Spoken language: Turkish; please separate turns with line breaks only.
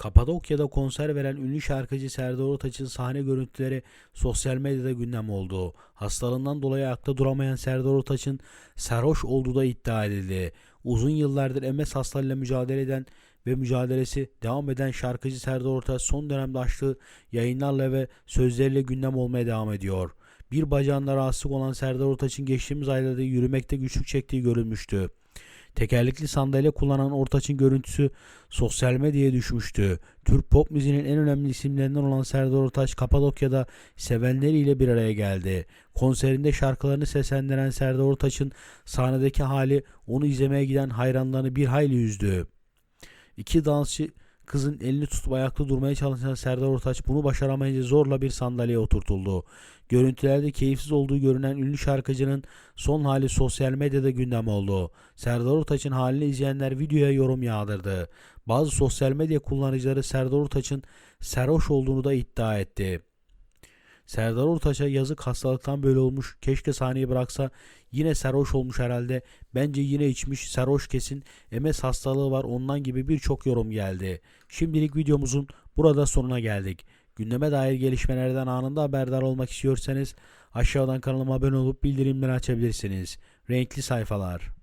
Kapadokya'da konser veren ünlü şarkıcı Serdar Ortaç'ın sahne görüntüleri sosyal medyada gündem oldu. Hastalığından dolayı ayakta duramayan Serdar Ortaç'ın sarhoş olduğu da iddia edildi. Uzun yıllardır MS hastalığıyla mücadele eden ve mücadelesi devam eden şarkıcı Serdar Ortaç son dönemde açtığı yayınlarla ve sözleriyle gündem olmaya devam ediyor. Bir bacağında rahatsızlık olan Serdar Ortaç'ın geçtiğimiz aylarda yürümekte güçlük çektiği görülmüştü. Tekerlekli sandalye kullanan Ortaç'ın görüntüsü sosyal medyaya düşmüştü. Türk pop müziğinin en önemli isimlerinden olan Serdar Ortaç Kapadokya'da sevenleriyle bir araya geldi. Konserinde şarkılarını seslendiren Serdar Ortaç'ın sahnedeki hali onu izlemeye giden hayranlarını bir hayli üzdü. İki dansçı kızın elini tutup ayakta durmaya çalışan Serdar Ortaç bunu başaramayınca zorla bir sandalyeye oturtuldu. Görüntülerde keyifsiz olduğu görünen ünlü şarkıcının son hali sosyal medyada gündem oldu. Serdar Ortaç'ın halini izleyenler videoya yorum yağdırdı. Bazı sosyal medya kullanıcıları Serdar Ortaç'ın sarhoş olduğunu da iddia etti. Serdar Ortaç'a yazık hastalıktan böyle olmuş. Keşke sahneyi bıraksa. Yine sarhoş olmuş herhalde. Bence yine içmiş. Sarhoş kesin. MS hastalığı var. Ondan gibi birçok yorum geldi. Şimdilik videomuzun burada sonuna geldik. Gündeme dair gelişmelerden anında haberdar olmak istiyorsanız aşağıdan kanalıma abone olup bildirimleri açabilirsiniz. Renkli sayfalar.